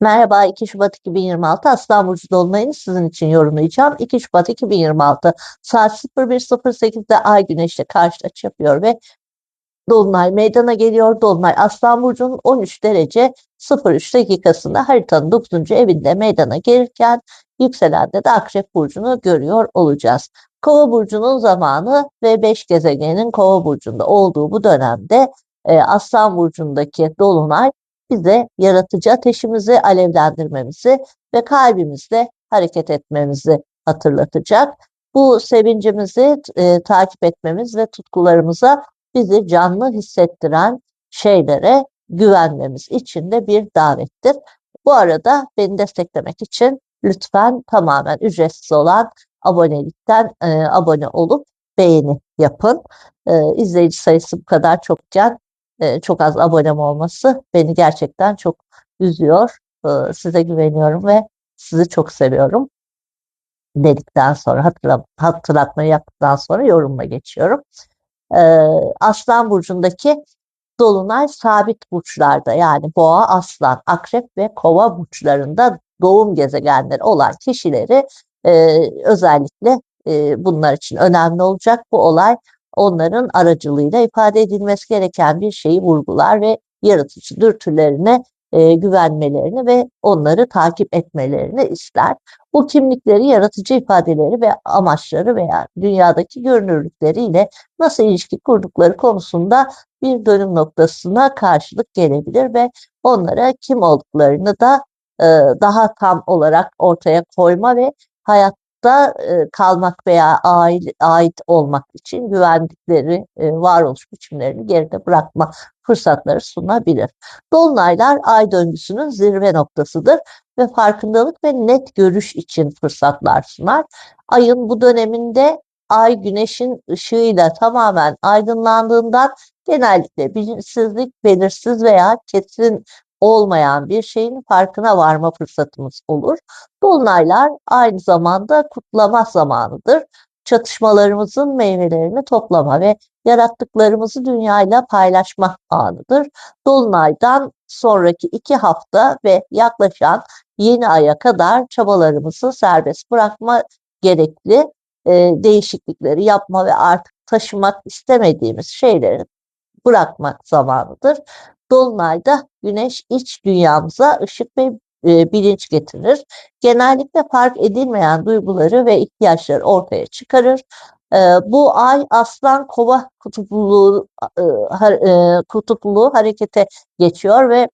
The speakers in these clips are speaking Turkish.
Merhaba, 2 Şubat 2026 Aslan Burcu Dolunay'ını sizin için yorumlayacağım. 2 Şubat 2026 saat 01.08'de Ay Güneş'le karşı açı yapıyor ve Dolunay meydana geliyor. Dolunay Aslan Burcu'nun 13 derece 03 dakikasında haritanın 9. evinde meydana gelirken yükselende de Akrep Burcu'nu görüyor olacağız. Kova Burcu'nun zamanı ve 5 gezegenin Kova Burcu'nda olduğu bu dönemde e, Aslan Burcu'ndaki Dolunay bize yaratıcı ateşimizi alevlendirmemizi ve kalbimizle hareket etmemizi hatırlatacak. Bu sevincimizi e, takip etmemiz ve tutkularımıza bizi canlı hissettiren şeylere güvenmemiz için de bir davettir. Bu arada beni desteklemek için lütfen tamamen ücretsiz olan abonelikten e, abone olup beğeni yapın. E, izleyici sayısı bu kadar çokken e, çok az abonem olması beni gerçekten çok üzüyor. E, size güveniyorum ve sizi çok seviyorum dedikten sonra hatırla, hatırlatmayı yaptıktan sonra yorumla geçiyorum. E, Aslan burcundaki dolunay sabit burçlarda yani boğa, aslan, akrep ve kova burçlarında doğum gezegenleri olan kişileri e, özellikle e, bunlar için önemli olacak. Bu olay onların aracılığıyla ifade edilmesi gereken bir şeyi vurgular ve yaratıcı dürtülerine e, güvenmelerini ve onları takip etmelerini ister. Bu kimlikleri, yaratıcı ifadeleri ve amaçları veya dünyadaki görünürlükleriyle nasıl ilişki kurdukları konusunda bir dönüm noktasına karşılık gelebilir ve onlara kim olduklarını da e, daha tam olarak ortaya koyma ve hayat da e, kalmak veya ait, ait olmak için güvendikleri e, varoluş biçimlerini geride bırakma fırsatları sunabilir. Dolunaylar ay döngüsünün zirve noktasıdır ve farkındalık ve net görüş için fırsatlar sunar. Ayın bu döneminde ay güneşin ışığıyla tamamen aydınlandığından genellikle bilinçsizlik, belirsiz veya kesin olmayan bir şeyin farkına varma fırsatımız olur. Dolunaylar aynı zamanda kutlama zamanıdır. Çatışmalarımızın meyvelerini toplama ve yarattıklarımızı dünyayla paylaşma anıdır. Dolunaydan sonraki iki hafta ve yaklaşan yeni aya kadar çabalarımızı serbest bırakma gerekli e, değişiklikleri yapma ve artık taşımak istemediğimiz şeyleri bırakmak zamanıdır. Dolunayda güneş iç dünyamıza ışık ve e, bilinç getirir. Genellikle fark edilmeyen duyguları ve ihtiyaçları ortaya çıkarır. E, bu ay aslan kova kutupluluğu, e, kutupluluğu harekete geçiyor ve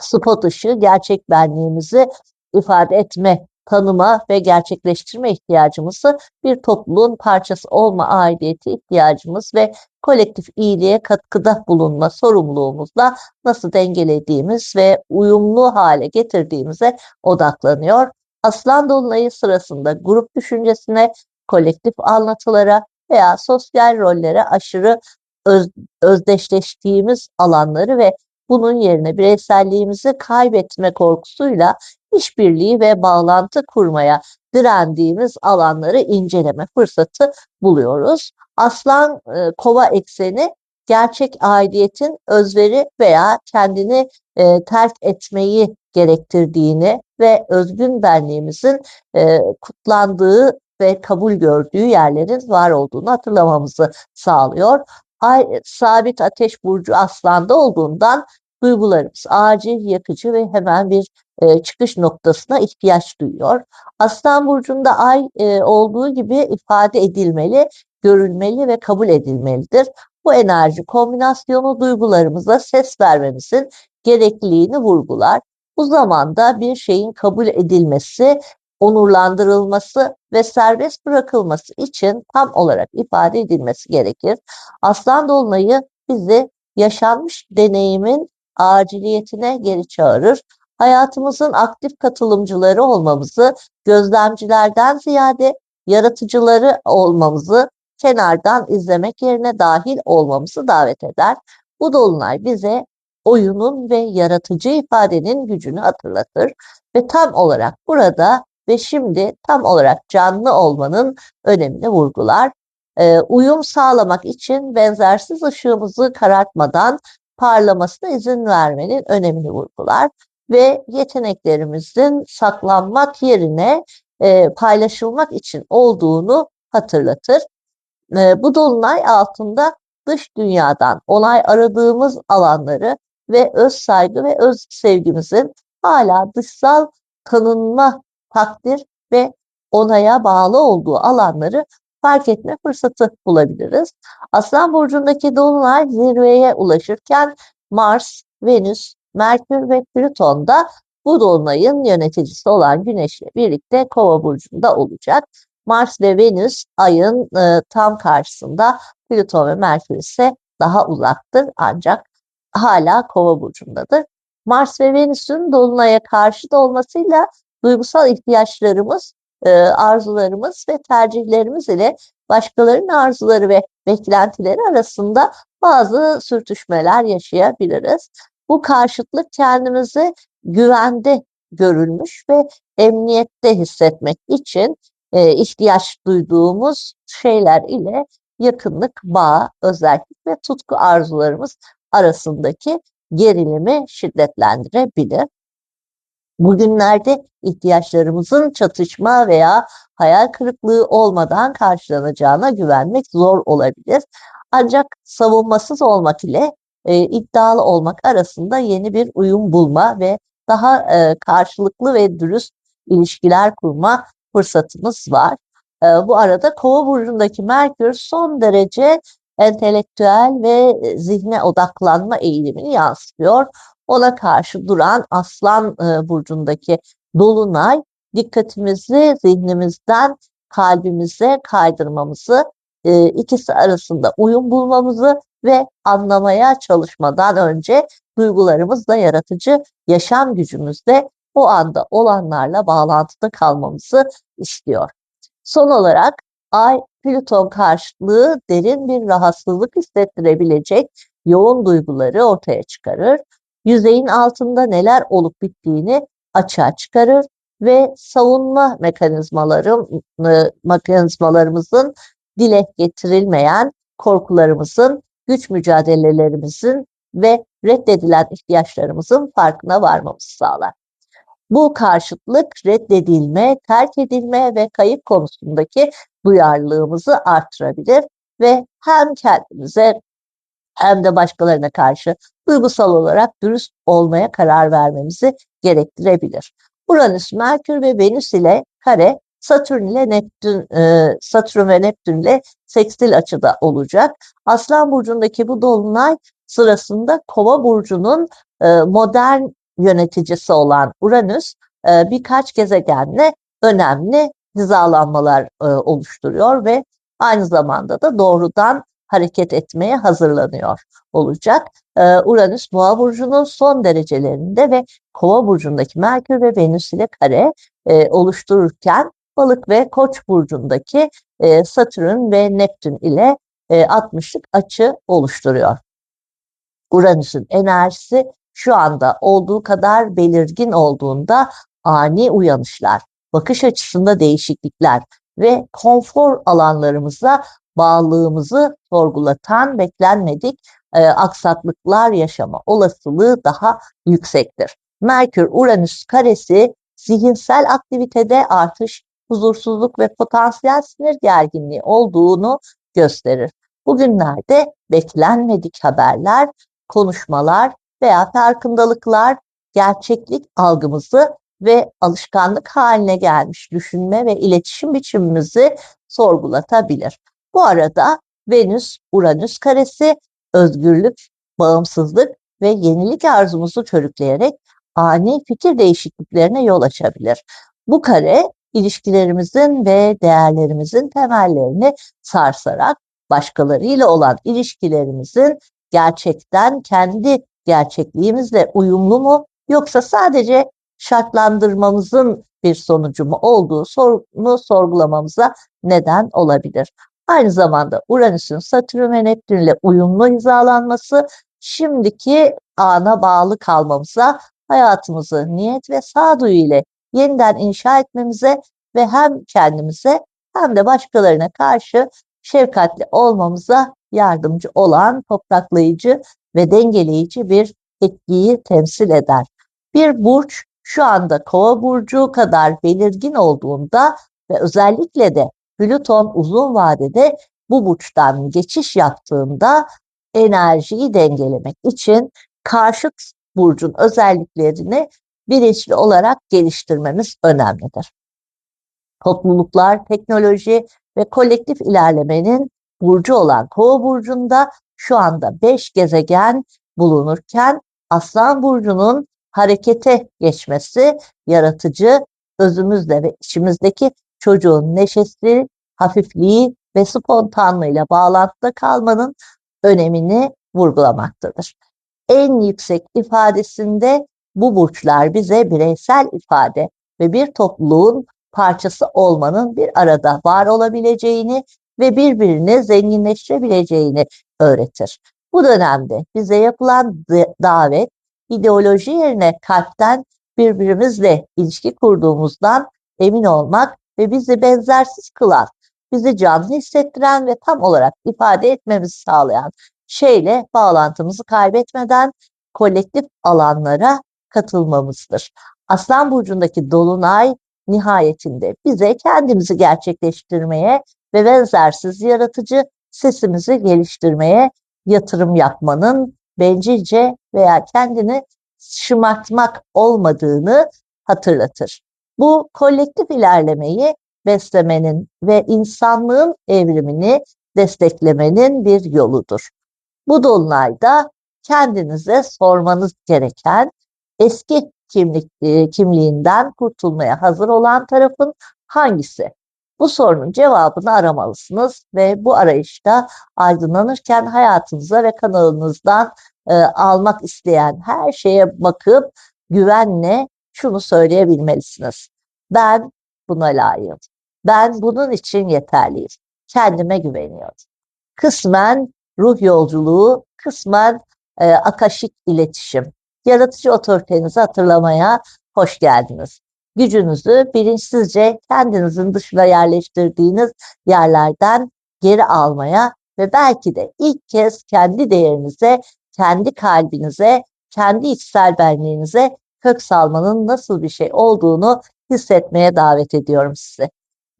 spot ışığı gerçek benliğimizi ifade etme tanıma ve gerçekleştirme ihtiyacımızı bir topluluğun parçası olma aidiyeti ihtiyacımız ve kolektif iyiliğe katkıda bulunma sorumluluğumuzla nasıl dengelediğimiz ve uyumlu hale getirdiğimize odaklanıyor. Aslan Dolunayı sırasında grup düşüncesine, kolektif anlatılara veya sosyal rollere aşırı öz, özdeşleştiğimiz alanları ve bunun yerine bireyselliğimizi kaybetme korkusuyla işbirliği ve bağlantı kurmaya direndiğimiz alanları inceleme fırsatı buluyoruz. Aslan e, kova ekseni gerçek aidiyetin özveri veya kendini e, terk etmeyi gerektirdiğini ve özgün benliğimizin e, kutlandığı ve kabul gördüğü yerlerin var olduğunu hatırlamamızı sağlıyor. Ay sabit ateş burcu aslanda olduğundan duygularımız acil, yakıcı ve hemen bir e, çıkış noktasına ihtiyaç duyuyor. Aslan burcunda ay e, olduğu gibi ifade edilmeli, görülmeli ve kabul edilmelidir. Bu enerji kombinasyonu duygularımıza ses vermemizin gerekliliğini vurgular. Bu zamanda bir şeyin kabul edilmesi, onurlandırılması ve serbest bırakılması için tam olarak ifade edilmesi gerekir. Aslan Dolunay'ı bizi yaşanmış deneyimin aciliyetine geri çağırır. Hayatımızın aktif katılımcıları olmamızı, gözlemcilerden ziyade yaratıcıları olmamızı kenardan izlemek yerine dahil olmamızı davet eder. Bu dolunay bize oyunun ve yaratıcı ifadenin gücünü hatırlatır ve tam olarak burada ve şimdi tam olarak canlı olmanın önemini vurgular. Ee, uyum sağlamak için benzersiz ışığımızı karartmadan parlamasına izin vermenin önemini vurgular. ve yeteneklerimizin saklanmak yerine e, paylaşılmak için olduğunu hatırlatır. E, bu dolunay altında dış dünyadan onay aradığımız alanları ve öz saygı ve öz sevgimizin hala dışsal tanınma, takdir ve onaya bağlı olduğu alanları fark etme fırsatı bulabiliriz. Aslan burcundaki dolunay zirveye ulaşırken Mars, Venüs, Merkür ve Plüton da bu dolunayın yöneticisi olan Güneş'le birlikte Kova burcunda olacak. Mars ve Venüs ayın e, tam karşısında, Plüton ve Merkür ise daha uzaktır ancak hala Kova burcundadır. Mars ve Venüs'ün dolunaya karşı da olmasıyla duygusal ihtiyaçlarımız, e, arzularımız ve tercihlerimiz ile başkalarının arzuları ve beklentileri arasında bazı sürtüşmeler yaşayabiliriz. Bu karşıtlık kendimizi güvende görülmüş ve emniyette hissetmek için e, ihtiyaç duyduğumuz şeyler ile yakınlık, bağ, özellik ve tutku arzularımız arasındaki gerilimi şiddetlendirebilir. Bugünlerde ihtiyaçlarımızın çatışma veya hayal kırıklığı olmadan karşılanacağına güvenmek zor olabilir. Ancak savunmasız olmak ile e, iddialı olmak arasında yeni bir uyum bulma ve daha e, karşılıklı ve dürüst ilişkiler kurma fırsatımız var. E, bu arada Kova burcundaki Merkür son derece entelektüel ve zihne odaklanma eğilimini yansıtıyor. Ona karşı duran Aslan e, burcundaki dolunay dikkatimizi zihnimizden kalbimize kaydırmamızı, e, ikisi arasında uyum bulmamızı ve anlamaya çalışmadan önce duygularımızla yaratıcı yaşam gücümüzde o anda olanlarla bağlantıda kalmamızı istiyor. Son olarak Ay Plüton karşıtlığı derin bir rahatsızlık hissettirebilecek yoğun duyguları ortaya çıkarır. Yüzeyin altında neler olup bittiğini açığa çıkarır ve savunma mekanizmaları, mekanizmalarımızın dile getirilmeyen korkularımızın, güç mücadelelerimizin ve reddedilen ihtiyaçlarımızın farkına varmamızı sağlar. Bu karşıtlık reddedilme, terk edilme ve kayıp konusundaki duyarlılığımızı artırabilir ve hem kendimize hem de başkalarına karşı duygusal olarak dürüst olmaya karar vermemizi gerektirebilir. Uranüs, Merkür ve Venüs ile kare Satürn ile Neptün, e, Satürn ve Neptün ile sekstil açıda olacak. Aslan burcundaki bu dolunay sırasında Kova burcunun e, modern yöneticisi olan Uranüs e, birkaç gezegenle önemli hizalanmalar e, oluşturuyor ve aynı zamanda da doğrudan hareket etmeye hazırlanıyor olacak. E, Uranüs Boğa burcunun son derecelerinde ve Kova burcundaki Merkür ve Venüs ile kare e, oluştururken Balık ve Koç burcundaki e, Satürn ve Neptün ile e, 60'lık açı oluşturuyor. Uranüs'ün enerjisi şu anda olduğu kadar belirgin olduğunda ani uyanışlar, bakış açısında değişiklikler ve konfor alanlarımıza bağlılığımızı sorgulatan beklenmedik e, aksaklıklar yaşama olasılığı daha yüksektir. Merkür-Uranüs karesi zihinsel aktivitede artış, huzursuzluk ve potansiyel sinir gerginliği olduğunu gösterir. Bugünlerde beklenmedik haberler, konuşmalar veya farkındalıklar gerçeklik algımızı ve alışkanlık haline gelmiş düşünme ve iletişim biçimimizi sorgulatabilir. Bu arada Venüs, Uranüs karesi özgürlük, bağımsızlık ve yenilik arzumuzu körükleyerek ani fikir değişikliklerine yol açabilir. Bu kare ilişkilerimizin ve değerlerimizin temellerini sarsarak başkalarıyla olan ilişkilerimizin gerçekten kendi gerçekliğimizle uyumlu mu yoksa sadece şartlandırmamızın bir sonucu mu olduğu sorunu sorgulamamıza neden olabilir. Aynı zamanda Uranüs'ün Satürn ve Neptün ile uyumlu hizalanması şimdiki ana bağlı kalmamıza, hayatımızı niyet ve sağduyu ile yeniden inşa etmemize ve hem kendimize hem de başkalarına karşı şefkatli olmamıza yardımcı olan topraklayıcı ve dengeleyici bir etkiyi temsil eder. Bir burç şu anda Kova burcu kadar belirgin olduğunda ve özellikle de Plüton uzun vadede bu burçtan geçiş yaptığında enerjiyi dengelemek için karşıt burcun özelliklerini bilinçli olarak geliştirmemiz önemlidir. Topluluklar, teknoloji ve kolektif ilerlemenin burcu olan Kova burcunda şu anda 5 gezegen bulunurken Aslan burcunun harekete geçmesi yaratıcı özümüzle ve içimizdeki çocuğun neşesi, hafifliği ve spontanlığıyla bağlantıda kalmanın önemini vurgulamaktadır. En yüksek ifadesinde bu burçlar bize bireysel ifade ve bir topluluğun parçası olmanın bir arada var olabileceğini ve birbirini zenginleştirebileceğini öğretir. Bu dönemde bize yapılan davet ideoloji yerine kalpten birbirimizle ilişki kurduğumuzdan emin olmak ve bizi benzersiz kılan, bizi canlı hissettiren ve tam olarak ifade etmemizi sağlayan şeyle bağlantımızı kaybetmeden kolektif alanlara katılmamızdır. Aslan burcundaki dolunay nihayetinde bize kendimizi gerçekleştirmeye ve benzersiz yaratıcı sesimizi geliştirmeye yatırım yapmanın bencilce veya kendini şımartmak olmadığını hatırlatır. Bu kolektif ilerlemeyi beslemenin ve insanlığın evrimini desteklemenin bir yoludur. Bu dolunayda kendinize sormanız gereken eski kimlik e, kimliğinden kurtulmaya hazır olan tarafın hangisi? Bu sorunun cevabını aramalısınız ve bu arayışta aydınlanırken hayatınıza ve kanalınızdan e, almak isteyen her şeye bakıp güvenle şunu söyleyebilmelisiniz. Ben buna layığım. Ben bunun için yeterliyim. Kendime güveniyorum. Kısmen ruh yolculuğu, kısmen e, akaşik iletişim. Yaratıcı otoritenizi hatırlamaya hoş geldiniz gücünüzü bilinçsizce kendinizin dışına yerleştirdiğiniz yerlerden geri almaya ve belki de ilk kez kendi değerinize, kendi kalbinize, kendi içsel benliğinize kök salmanın nasıl bir şey olduğunu hissetmeye davet ediyorum sizi.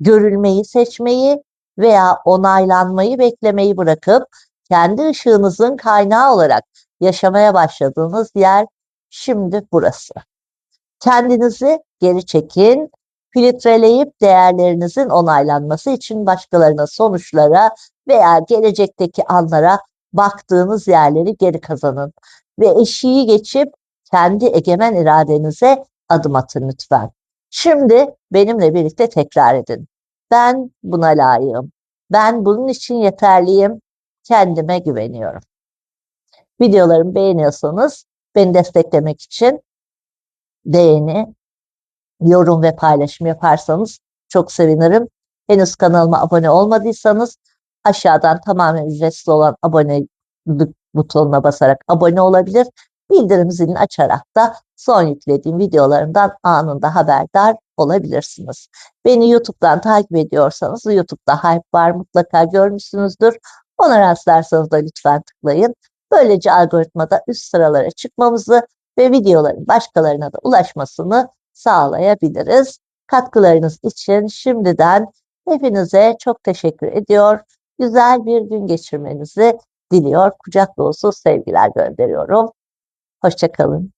Görülmeyi seçmeyi veya onaylanmayı beklemeyi bırakıp kendi ışığınızın kaynağı olarak yaşamaya başladığınız yer şimdi burası. Kendinizi geri çekin, filtreleyip değerlerinizin onaylanması için başkalarına sonuçlara veya gelecekteki anlara baktığınız yerleri geri kazanın ve eşiği geçip kendi egemen iradenize adım atın lütfen. Şimdi benimle birlikte tekrar edin. Ben buna layığım. Ben bunun için yeterliyim. Kendime güveniyorum. Videolarımı beğeniyorsanız beni desteklemek için beğeni, yorum ve paylaşım yaparsanız çok sevinirim. Henüz kanalıma abone olmadıysanız aşağıdan tamamen ücretsiz olan abonelik butonuna basarak abone olabilir. Bildirim zilini açarak da son yüklediğim videolarımdan anında haberdar olabilirsiniz. Beni YouTube'dan takip ediyorsanız YouTube'da hype var mutlaka görmüşsünüzdür. Ona rastlarsanız da lütfen tıklayın. Böylece algoritmada üst sıralara çıkmamızı ve videoların başkalarına da ulaşmasını sağlayabiliriz. Katkılarınız için şimdiden hepinize çok teşekkür ediyor. Güzel bir gün geçirmenizi diliyor. Kucak dolusu sevgiler gönderiyorum. Hoşçakalın.